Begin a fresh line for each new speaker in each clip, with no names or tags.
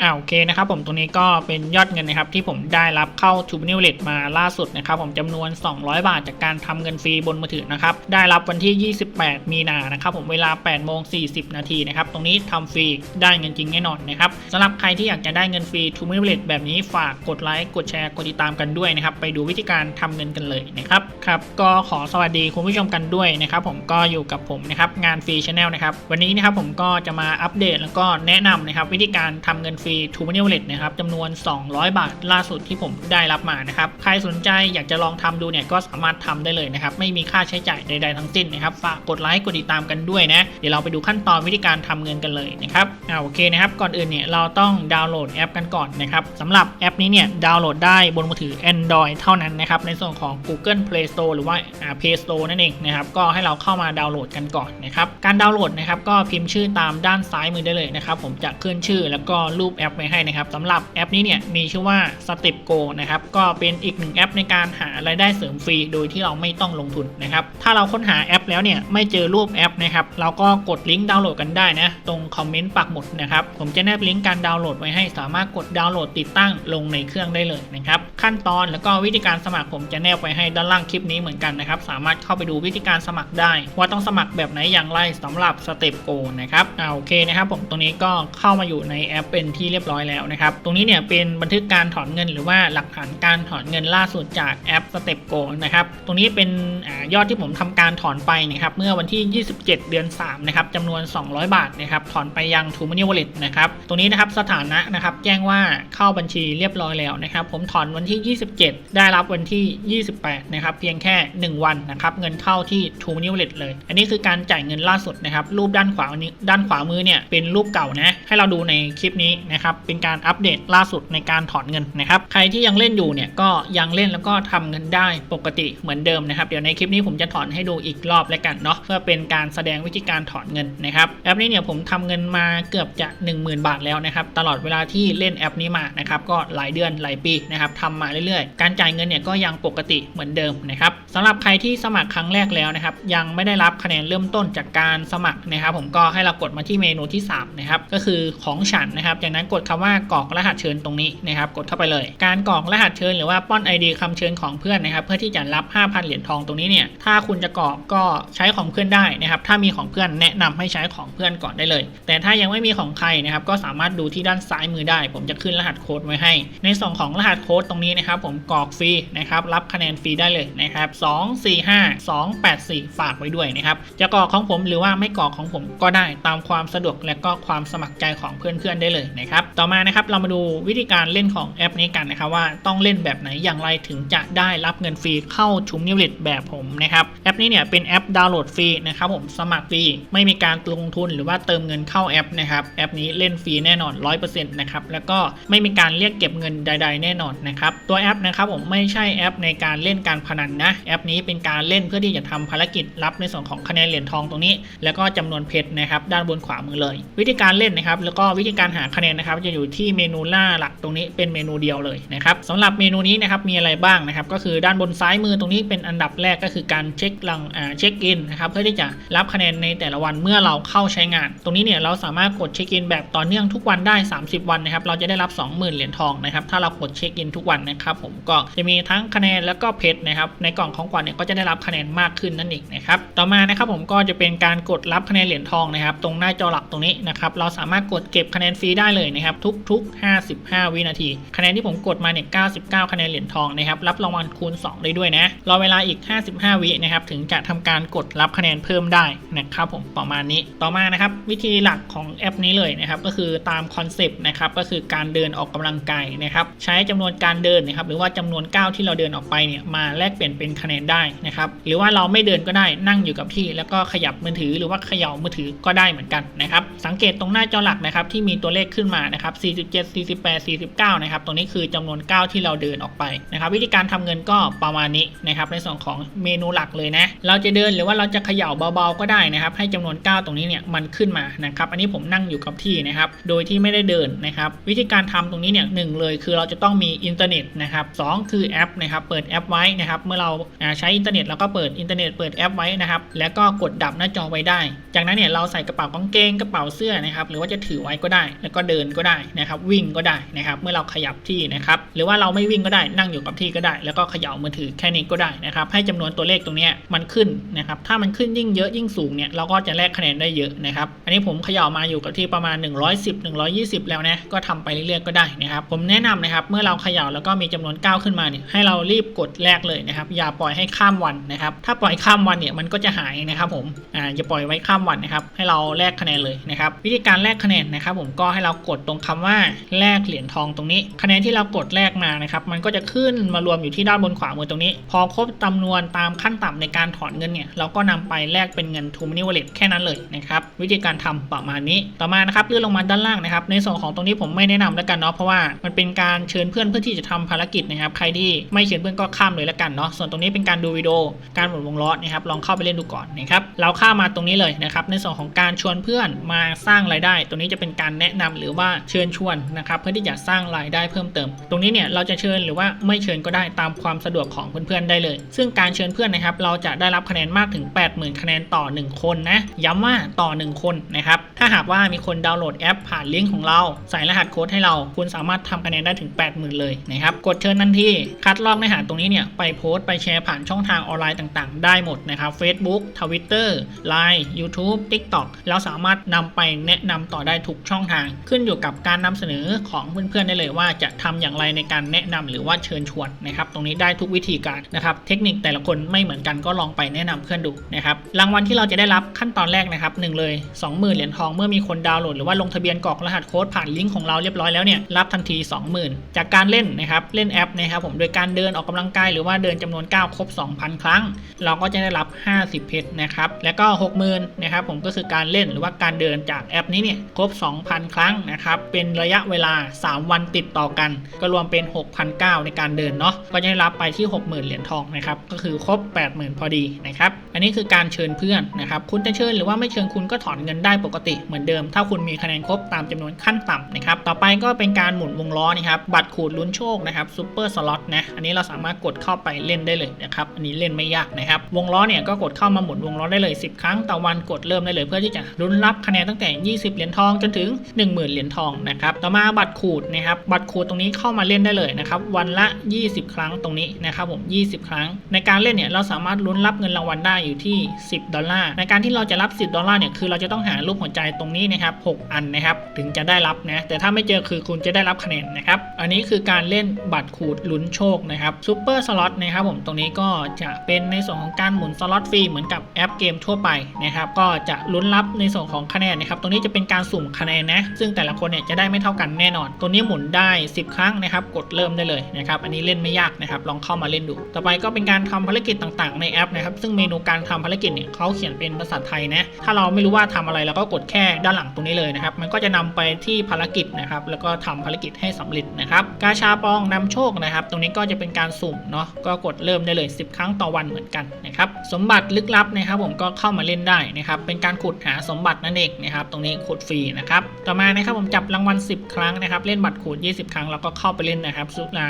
อ่าโอเคนะครับผมตรงนี้ก็เป็นยอดเงินนะครับที่ผมได้รับเข้า t u b e n i l e t มาล่าสุดนะครับผมจำนวน 200 บาทจากการทำเงินฟรีบนมือถือนะครับได้รับวันที่ 28 มีนานะครับผมเวลา8โมง40 นาทีนะครับตรงนี้ทำฟรีได้เงินจริงแน่นอนนะครับสำหรับใครที่อยากจะได้เงินฟรี t u b e n i l e t แบบนี้ฝากกดไลค์กดแชร์กดติดตามกันด้วยนะครับไปดูวิธีการทำเงินกันเลยนะครับครับก็ขอสวัสดีคุณผู้ชมกันด้วยนะครับผมก็อยู่กับผมนะครับงานฟรีชาแนลนะครับวันนี้นะครับผมก็จะมาอัปเดตแล้วก็แนะนำนะครับวิธีการทำเงินฟรี t u b e n i l e t นะครับจำนวน 200 บาทล่าสุดที่ผมได้รับมานะครับ ใครสนใจอยากจะลองทำดูเนี่ยก็สามารถทำได้เลยนะครับ ไม่มีค่าใช้จ่ายใดๆทั้งสิ้นนะครับ ฝากกดไลค์กดติดตามกันด้วยนะ เดี๋ยวเราไปดูขั้นตอนวิธีการทำเงินกันเลยนะครับอ่าโอเคนะครับ ก่อนอื่นเนี่ยเราต้องดาวน์โหลดแอปกันก่อนนะครับสำหรับแอปนี้เนี่ยดาวน์โหลดได้บนมือถือ Android เท่านั้นนะครับ ในส่วนของ Google Play Store หรือว่าอ่า Play Store นั่นเองนะครับ ก็ให้เราเข้ามาดาวน์โหลดกันก่อนนะครับ การดาวน์โหลดนะครับก็พิมพ์ชื่อตามด้านซ้ายมือได้เลยนะครับ ผมจะขึ้นชื่อแล้วก็รูปแอปไว้ให้นะครับสำหรับแอปนี้เนี่ยมีชื่อว่า Step Go นะครับก็เป็นอีกหนึ่งแอปในการหารายได้เสริมฟรีโดยที่เราไม่ต้องลงทุนนะครับถ้าเราค้นหาแอปแล้วเนี่ยไม่เจอรูปแอปนะครับเราก็กดลิงก์ดาวน์โหลดกันได้นะตรงคอมเมนต์ปักหมุดนะครับผมจะแนบลิงก์การดาวน์โหลดไว้ให้สามารถกดดาวน์โหลดติดตั้งลงในเครื่องได้เลยนะครับขั้นตอนแล้วก็วิธีการสมัครผมจะแนบไว้ให้ด้านล่างคลิปนี้เหมือนกันนะครับสามารถเข้าไปดูวิธีการสมัครได้ ว่าต้องสมัครแบบไหนอย่างไรสำหรับ Step Go นะครับอ่าโอเคนะครับผมตรงนี้ก็เข้ามาอยู่ในแอปเป็นทีเรียบร้อยแล้วนะครับ ตรงนี้เนี่ยเป็นบันทึกการถอนเงิน หรือว่าหลักฐานการถอนเงินล่าสุดจากแอป Step Go นะครับ ตรงนี้เป็นอยอดที่ผมทำการถอนไปนะครับเมื่อวันที่ 27 เดือน 3 นะครับจำนวน 200 บาทนะครับถอนไปยัง t ูม m น n ว Wallet นะครับ ตรงนี้นะครับสถานะนะครับแจ้งว่าเข้าบัญชีเรียบร้อยแล้วนะครับ ผมถอนวันที่ 27 ได้รับวันที่ 28 นะครับเพียงแค่ 1 วันนะครับเงินเข้าที่ t ูม m น n ว Wallet เลย อันนี้คือการจ่ายเงินล่าสุดนะครับรูปด้านขวานี้ด้านขวามือเนี่ยเป็นรูปเก่านะให้เราดูในคลิปนี้นะครับเป็นการอัปเดตล่าสุดในการถอนเงินนะครับใครที่ยังเล่นอยู่เนี่ยก็ยังเล่นแล้วก็ทำเงินได้ปกติเหมือนเดิมนะครับเดี๋ยวในคลิปนี้ผมจะถอนให้ดูอีกรอบแล้วกันเนาะเพื่อเป็นการแสดงวิธีการถอนเงินนะครับแอปนี้เนี่ยผมทำเงินมาเกือบจะ 10,000 บาทแล้วนะครับตลอดเวลาที่เล่นแอปนี้มานะครับก็หลายเดือนหลายปีนะครับทำมาเรื่อยๆ การจ่ายเงินเนี่ยก็ยังปกติเหมือนเดิมนะครับสำหรับใครที่สมัครครั้งแรกแล้วนะครับยังไม่ได้รับคะแนนเริ่มต้นจากการสมัครนะครับผมก็ให้เรากดมาที่เมนูที่3นะครับก็คือของฉันนะครับจากนั้นกดคำว่ากรอกรหัสเชิญตรงนี้นะครับกดเข้าไปเลย การกรอกรหัสเชิญหรือว่าป้อน ID คำเชิญของเพื่อนนะครับเพื่อที่จะรับ 5,000 เหรียญทองตรงนี้เนี่ยถ้าคุณจะกรอกก็ใช้ของเพื่อนได้นะครับถ้ามีของเพื่อนแนะนำให้ใช้ของเพื่อนก่อนได้เลย แต่ถ้ายังไม่มีของใครนะครับก็สามารถดูที่ด้านซ้ายมือได้ ผมจะขึ้นรหัสโค้ดไว้ให้ ในส่วนของรหัสโค้ดตรงนี้นะครับผมกรอกฟรีนะครับรับคะแนนฟรีได้เลยนะครับ2 4 5 2 8 4 ฝากไว้ด้วยนะครับจะกรอกของผมหรือว่าไม่กรอกของผมก็ได้ตามความสะดวกและก็ความสมัครใจของเพื่อนๆได้เลยนะครับต่อมานะครับเรามาดูวิธีการเล่นของแอปนี้กันนะครับว่าต้องเล่นแบบไหนอย่างไรถึงจะได้รับเงินฟรีเข้าชุมนิวลิตแบบผมนะครับแอปนี้เนี่ยเป็นแอปดาวน์โหลดฟรีนะครับผมสมัครฟรีไม่มีการลงทุนหรือว่าเติมเงินเข้าแอปนะครับแอปนี้เล่นฟรีแน่นอน 100%นะครับแล้วก็ไม่มีการเรียกเก็บเงินใด ๆ แน่นอนนะครับตัวแอปนะครับผมไม่ใช่แอปในการเล่นการพนันนะแอปนี้เป็นการเล่นเพื่อที่จะทำภารกิจรับในส่วนของคะแนนเหรียญทองตรงนี้ แล้วก็จำนวนเพชรนะครับด้านบนขวามือเลย วิธีการเล่นนะครับแล้วก็วิธีการหาคะแนนนะครับจะอยู่ที่เมนูล่าหลักตรงนี้เป็นเมนูเดียวเลยนะครับสำหรับเมนูนี้นะครับมีอะไรบ้างนะครับก็คือด้านบนซ้ายมือตรงนี้เป็นอันดับแรกก็คือการเช็คลังอ่าเช็คอินนะครับเพื่อที่จะรับคะแนนในแต่ละวันเมื่อเราเข้าใช้งาน ตรงนี้เนี่ยเราสามารถกดเช็คอินแบบต่อเนื่องทุกวันได้ 30 วันนะครับเราจะได้รับ 20,000 เหรียญทองนะครับถ้าเรากดเช็คอินทุกวันนะครับผมก็จะมีทั้งคะแนนแล้วก็เพชรนะครับในกล่องของขวัญเนี่ยก็จะได้รับคะแนนมากขึ้นนั่นเองนะครับต่อมานะครับผมก็จะเป็นการกดรับคะแนนเหรียญทองนะครับตรงหน้าจอหลักตรงนี้นะครับเราสามารถกดเก็บคะแนนฟรีได้เลยนะครับทุกๆ 55 วินาที คะแนนที่ผมกดมาเนี่ย 99 คะแนนเหรียญทองนะครับรับรางวัลคูณ 2 ได้ด้วยนะ รอเวลาอีก 55 วินะครับถึงจะทำการกดรับคะแนนเพิ่มได้นะครับผมประมาณนี้ต่อมานะครับวิธีหลักของแอปนี้เลยนะครับก็คือตามคอนเซปต์นะครับก็คือการเดินออกกำลังกายนะครับใช้จำนวนการเดินนะครับหรือว่าจำนวนก้าวที่เราเดินออกไปเนี่ยมาแลกเปลี่ยนเป็นคะแนนได้นะครับหรือว่าเราไม่เดินก็ได้นั่งอยู่กับที่ แล้วก็ขยับมือถือหรือว่าเขย่ามือถือก็ได้เหมือนกันนะครับสังเกตตรงหน้าจอหลักนะครับที่มีตัวเลขขึ้นมานะครับ47 48 49นะครับตรงนี้คือจำนวนก้าวที่เราเดินออกไปนะครับวิธีการทำเงินก็ประมาณนี้นะครับในส่วนของเมนูหลักเลยนะเราจะเดินหรือว่าเราจะเขย่าเบาๆก็ได้นะครับให้จำนวนก้าวตรงนี้เนี่ยมันขึ้นมานะครับอันนี้ผมนั่งอยู่กับที่นะครับโดยที่ไม่ได้เดินนะครับวิธีการทำตรงนี้เนี่ยหนึ่งเลยคือเราจะต้องมีอินเทอร์เน็ตนะครับสองคือแอปนะครับเปิดแอปไว้นะครับเมื่อเราอ่าใช้อินเทอร์เน็ตเราก็เปิดอินเทอร์เน็ตเปิดแอปไว้นะครับแล้วก็กดดับหน้าจอไว้ได้ จากนั้นเนี่ยเราใส่กระเป๋ากางเกงกระเป๋าเสื้อนะครับหรือว่าจะถือไว้ก็ได้ แล้วก็เดินนก็ได้นะครับ วิ่งก็ได้นะครับ เมื่อเราขยับที่นะครับ หรือว่าเราไม่วิ่งก็ได้นั่งอยู่กับที่ก็ได้ แล้วก็เขย่ามือถือแค่นี้ก็ได้นะครับ ให้จำนวนตัวเลขตรงนี้มันขึ้นนะครับ ถ้ามันขึ้นยิ่งเยอะยิ่งสูงเนี่ยเราก็จะแลกคะแนนได้เยอะนะครับ อันนี้ผมเขย่ามาอยู่กับที่ประมาณ 110 120 แล้วนะก็ทำไปเรื่อยๆก็ได้นะครับ ผมแนะนำนะครับเมื่อเราเขย่าแล้วก็มีจำนวน9ขึ้นมาเนี่ยให้เรารีบกดแลกเลยนะครับ อย่าปล่อยให้ข้ามวันนะครับ ถ้าปล่อยข้ามวันเนี่ยมันก็จะหายนะครับ ผมอ่าอย่าปล่อยไว้ข้ามวันนะครับ ให้เราแลกคะแนนเลยนะครับ วิธีการแลกคะแนนนะครับ ผมก็ให้เรากดดตรงคำว่าแลกเหรียญทองตรงนี้ คะแนนที่เรากดแลกมานะครับมันก็จะขึ้นมารวมอยู่ที่ด้านบนขวามือตรงนี้ พอครบจำนวนตามขั้นต่ำในการถอนเงินเนี่ยเราก็นำไปแลกเป็นเงิน t ูมินิว a ล e t แค่นั้นเลยนะครับวิธีการทำประมาณนี้ต่อมานะครับเลื่อนลงมาด้านล่างนะครับ ในส่วนของตรงนี้ผมไม่แนะนำแล้วกันเนาะเพราะว่ามันเป็นการเชิญเพื่อนเพื่อที่จะทำภารกิจนะครับ ใครที่ไม่เชิญเพื่อนก็ข้ามเลยแล้วกันเนาะส่วนตรงนี้เป็นการดูวิดีโอการหมุนวงล้อนะครับลองเข้าไปเล่นดูก่อนนะครับเราข้ามาตรงนี้เลยนะครับในส่วนของการชวนเพื่อนมาสร้างรายได้ตรงนี้จะเป็นการแนะนำหรือว่าเชิญชวนนะครับเพื่อที่จะสร้างรายได้เพิ่มเติม ตรงนี้เนี่ยเราจะเชิญหรือว่าไม่เชิญก็ได้ตามความสะดวกของเพื่อนๆได้เลย ซึ่งการเชิญเพื่อนนะครับเราจะได้รับคะแนนมากถึง 80,000 คะแนนต่อ 1 คนนะย้ำว่าต่อ 1 คนนะครับถ้าหากว่ามีคนดาวน์โหลดแอปผ่านลิงก์ของเรา ใส่รหัสโค้ดให้เราคุณสามารถทำคะแนนได้ถึง 80,000 เลยนะครับกดเชิญทันทีคัดลอกเนื้อหาตรงนี้เนี่ยไปโพสต์ไปแชร์ผ่านช่องทางออนไลน์ต่างๆ ได้หมดนะครับ Facebook Twitter Line YouTube TikTok เราสามารถนำไปแนะนำต่อได้ทุกช่องทางขึ้นอยู่กับการนำเสนอของเพื่อนๆได้เลยว่าจะทำอย่างไรในการแนะนำหรือว่าเชิญชวนนะครับ ตรงนี้ได้ทุกวิธีการนะครับ เทคนิคแต่ละคนไม่เหมือนกันก็ลองไปแนะนำเพื่อนดูนะครับ รางวัลที่เราจะได้รับขั้นตอนแรกนะครับหนึ่งเลย 20,000 เหรียญทองเมื่อมีคนดาวน์โหลดหรือว่าลงทะเบียนกรอกรหัสโค้ดผ่านลิงก์ของเราเรียบร้อยแล้วเนี่ยรับทันที 20,000 จากการเล่นนะครับเล่นแอปนะครับผมโดยการเดินออกกำลังกายหรือว่าเดินจำนวน9ครบ 2,000 ครั้ง เราก็จะได้รับ 50 เพชรนะครับแล้วก็ 60,000นะครับผมก็คือการเล่นหรือว่าการเดินจากแอปนี้เนี่ยครบ 2,000 ครั้งนะครับเป็นระยะเวลา 3 วันติดต่อกัน ก็รวมเป็น6,900ในการเดินเนาะ ก็จะได้รับไปที่ 60,000 เหรียญทองนะครับ ก็คือครบ 80,000 พอดีนะครับ อันนี้คือการเชิญเพื่อนนะครับ คุณจะเชิญหรือว่าไม่เชิญคุณก็ถอนเงินได้ปกติเหมือนเดิม ถ้าคุณมีคะแนนครบตามจำนวนขั้นต่ำนะครับ ต่อไปก็เป็นการหมุนวงล้อนะครับ บัตรขูดลุ้นโชคนะครับซูเปอร์สล็อตนะ อันนี้เราสามารถกดเข้าไปเล่นได้เลยนะครับ อันนี้เล่นไม่ยากนะครับ วงล้อเนี่ยก็กดเข้ามาหมุนวงล้อได้เลย 10 ครั้งต่อวันกดเริ่มได้เลย เพื่อที่จะลุ้นรับคะแนนตั้งแต่ 20 เหรียญทองจนถึง 10,000 เหรียญทองนะครับ ต่อมาบัตรขูดนะครับ บัตรขูดตรงนี้เข้ามาเล่นได้เลยนะครับ วันละ 20 ครั้งตรงนี้นะครับผม 20 ครั้ง ในการเล่นเนี่ยเราสามารถลุ้นรับเงินรางวัลได้อยู่ที่ 10 ดอลลาร์ ในการที่เราจะรับ 10 ดอลลาร์เนี่ย คือเราจะต้องหารูปหัวใจตรงนี้นะครับ 6 อันนะครับ ถึงจะได้รับนะ แต่ถ้าไม่เจอคือคุณจะได้รับคะแนนนะครับ อันนี้คือการเล่นบัตรขูดลุ้นโชคนะครับซูเปอร์สล็อตนะครับผมตรงนี้ก็จะเป็นในส่วนของการหมุนสล็อตฟรีเหมือนกับแอปเกมทั่วไปนะครับก็จะลุ้นรับในส่วนของคะแนนนะครับตรงนี้จะเป็นการสุ่มคะแนนนะซึ่งแต่ละคนเนี่ยจะได้ไม่เท่ากันแน่นอน ตัวนี้หมุนได้ 10 ครั้งนะครับกดเริ่มได้เลยนะครับอันนี้เล่นไม่ยากนะครับลองเข้ามาเล่นดู ต่อไปก็เป็นการทำภารกิจต่างๆ ในแอปนะครับซึ่งเมนูการทำภารกิจเนี่ยเขาเขียนเป็นภาษาไทยนะถ้าเราไม่รู้ว่าทำอะไรเราก็กดแค่ด้านหลังตรงนี้เลยนะครับมันก็จะนำไปที่ภารกิจนะครับแล้วก็ทำภารกิจให้สำเร็จนะครับกาชาปองนำโชคนะครับตรงนี้ก็จะเป็นการสุ่มเนาะก็กดเริ่มได้เลย 10 ครั้งต่อวันเหมือนกันนะครับสมบัติลึกลับนะครับผมก็เข้ามาเล่นได้นะครับเป็นการขุดหาสมบัตินั่นเองนะครับตรงนี้ขุดฟรีนะครับต่อมานะครับผมจับรางวัล 10 ครั้งนะครับ เล่นบัตรขูด 20 ครั้ง แล้วก็เข้าไปเล่นนะครับ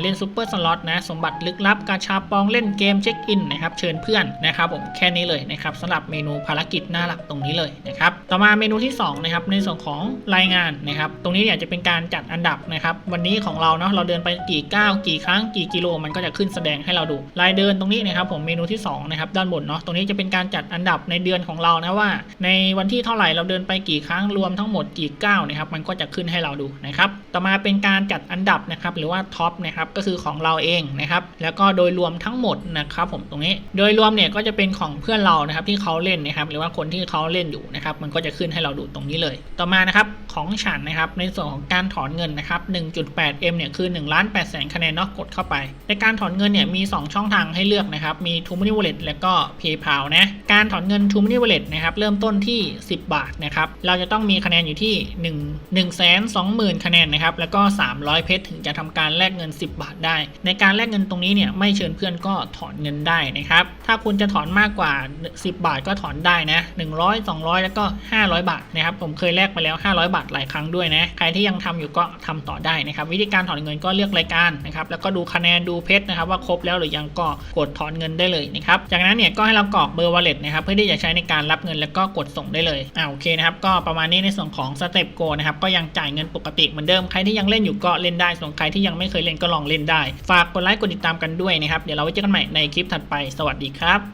เล่นซูเปอร์สล็อตนะ สมบัติลึกลับ กาชาปองเล่นเกมเช็คอินนะครับ เชิญเพื่อนนะครับผมแค่นี้เลยนะครับสำหรับเมนูภารกิจหน้าหลักตรงนี้เลยนะครับ ต่อมาเมนูที่สองนะครับในส่วนของรายงานนะครับ ตรงนี้เนี่ยจะเป็นการจัดอันดับนะครับ วันนี้ของเราเนาะเราเดินไปกี่ก้าวกี่ครั้งกี่กิโลมันก็จะขึ้นแสดงให้เราดูรายเดินตรงนี้นะครับผมเมนูที่สองนะครับด้านบนเนาะตรงนี้จะเป็นการจัดอันดับในเดือนของเรานะว่า ในวันที่เท่าไหร่เราเดินไปกี่ครั้งรวมทั้งหมดกี่ก้าวนะครับมันก็จะขึ้นให้เราดูนะครับ ต่อมาเป็นการจัดอันดับนะครับหรือว่าท็อปนะครับก็คือของเราเองนะครับ แล้วก็โดยรวมทั้งหมดนะครับผมตรงนี้ โดยรวมเนี่ยก็จะเป็นของเพื่อนเรานะครับที่เขาเล่นนะครับ หรือว่าคนที่เขาเล่นอยู่นะครับ มันก็จะขึ้นให้เราดูตรงนี้เลย ต่อมานะครับ ของฉันนะครับ ในส่วนของการถอนเงินนะครับ 1.8M เนี่ยคือ1ล้าน8แสนคะแนนเนาะกดเข้าไป ในการถอนเงินเนี่ยมี 2 ช่องทางให้เลือกนะครับ มี t o m o n e y Wallet แล้วก็ PayPal นะ การถอนเงิน t o m o n e y Wallet นะครับเริ่มต้นที่ 10 บาทนะครับ เราจะต้องมีคะแนนอยู่ที่1 1 2 0 0 0 0 คะแนนนะครับ แล้วก็ 300 เพชรถึงจะทำการแลกเงิน 10 บาทได้ ในการแลกเงินตรงนี้เนี่ยไม่เชิญเพื่อนก็ถอนเงินได้นะครับ ถ้าคุณจะถอนมากกว่า 10 บาทก็ถอนได้นะ100 200 แล้วก็ 500 บาทนะครับ ผมเคยแลกไปแล้ว 500 บาทหลายครั้งด้วยนะ ใครที่ยังทำอยู่ก็ทำต่อได้นะครับวิธีการถอนเงินก็เลือกรายการนะครับแล้วก็ดูคะแนนดูเพชรนะครับว่าครบแล้วหรือยังก็กดถอนเงินได้เลยนะครับจากนั้นเนี่ยก็ให้เรากรอกเบอร์ wallet นะครับเพื่อที่จะใช้ในการรับเงินแล้วก็กดส่งได้เลยอ่าโอเคนะครับก็ประมาณนี้ในส่วนของสเต็ปโกนะครับก็ยังจ่ายเงินปกติเหมือนเดิมใครที่ยังเล่นอยู่ก็เล่นได้ส่วนใครที่ยังไม่เคยเล่นก็ลองเล่นได้ ฝากกดไลค์กดติดตามกันด้วยนะครับเดี๋ยวเราไว้เจอกันใหม่ในคลิปถัดไปสวัสดีครับ